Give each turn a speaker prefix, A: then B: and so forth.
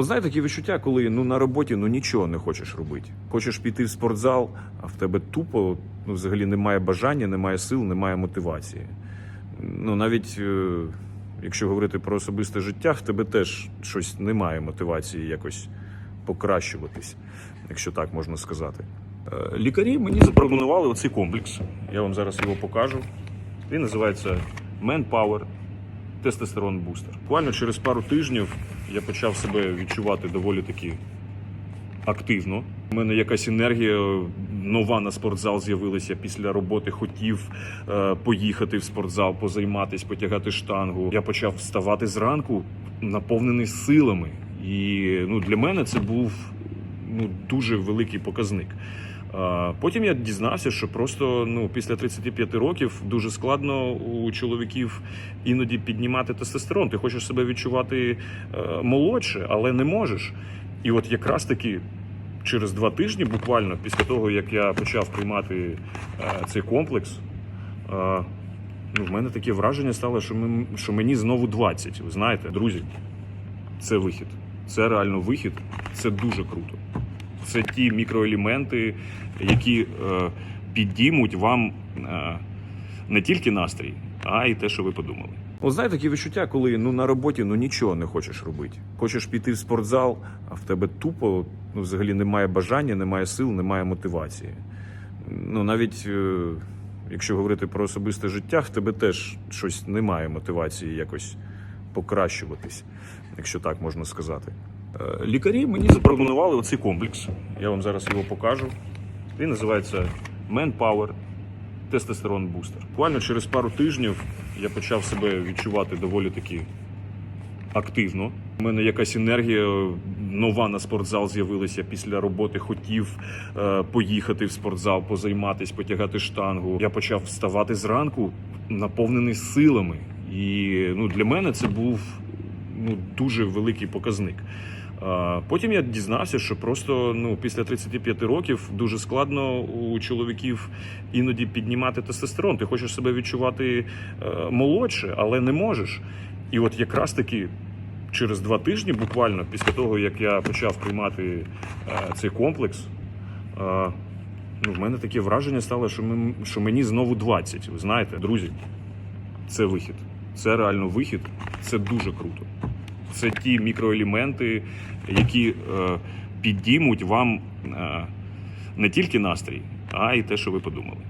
A: От знаєте, такі відчуття, коли ну на роботі ну нічого не хочеш робити. Хочеш піти в спортзал, а в тебе тупо ну взагалі немає бажання, немає сил, немає мотивації. Ну навіть е, якщо говорити про особисте життя, в тебе теж щось немає мотивації якось покращуватись, якщо так можна сказати. Е, Лікарі мені запропонували оцей комплекс. Я вам зараз його покажу. Він називається Manpower тестостерон бустер. Буквально через пару тижнів я почав себе відчувати доволі таки активно. У мене якась енергія нова на спортзал з'явилася після роботи. Хотів е, поїхати в спортзал, позайматись, потягати штангу. Я почав вставати зранку, наповнений силами. І ну, для мене це був ну, дуже великий показник. Потім я дізнався, що просто ну після 35 років дуже складно у чоловіків іноді піднімати тестостерон. Ти хочеш себе відчувати е, молодше, але не можеш. І от якраз таки через два тижні, буквально після того як я почав приймати е, цей комплекс, е, ну, в мене таке враження стало, що, ми, що мені знову 20. Ви знаєте, друзі, це вихід. Це реально вихід. Це дуже круто. Це ті мікроелементи, які е, підіймуть вам е, не тільки настрій, а й те, що ви подумали. От знаєте, такі відчуття, коли ну на роботі ну нічого не хочеш робити. Хочеш піти в спортзал, а в тебе тупо ну взагалі немає бажання, немає сил, немає мотивації. Ну навіть е, якщо говорити про особисте життя, в тебе теж щось немає мотивації якось покращуватись, якщо так можна сказати. Е, Лікарі мені запропонували оцей комплекс. Я вам зараз його покажу. Він називається Manpower тестостерон бустер. Буквально через пару тижнів я почав себе відчувати доволі таки активно. У мене якась енергія нова на спортзал з'явилася після роботи. Хотів е, поїхати в спортзал, позайматись, потягати штангу. Я почав вставати зранку, наповнений силами. І ну, для мене це був ну, дуже великий показник. Потім я дізнався, що просто ну, після 35 років дуже складно у чоловіків іноді піднімати тестостерон. Ти хочеш себе відчувати е, молодше, але не можеш. І от якраз таки через два тижні, буквально після того, як я почав приймати е, цей комплекс, е, ну, в мене таке враження стало, що, ми, що мені знову 20. Ви знаєте, друзі, це вихід. Це реально вихід, це дуже круто. Це ті мікроелементи, які е, підіймуть вам е, не тільки настрій, а й те, що ви подумали.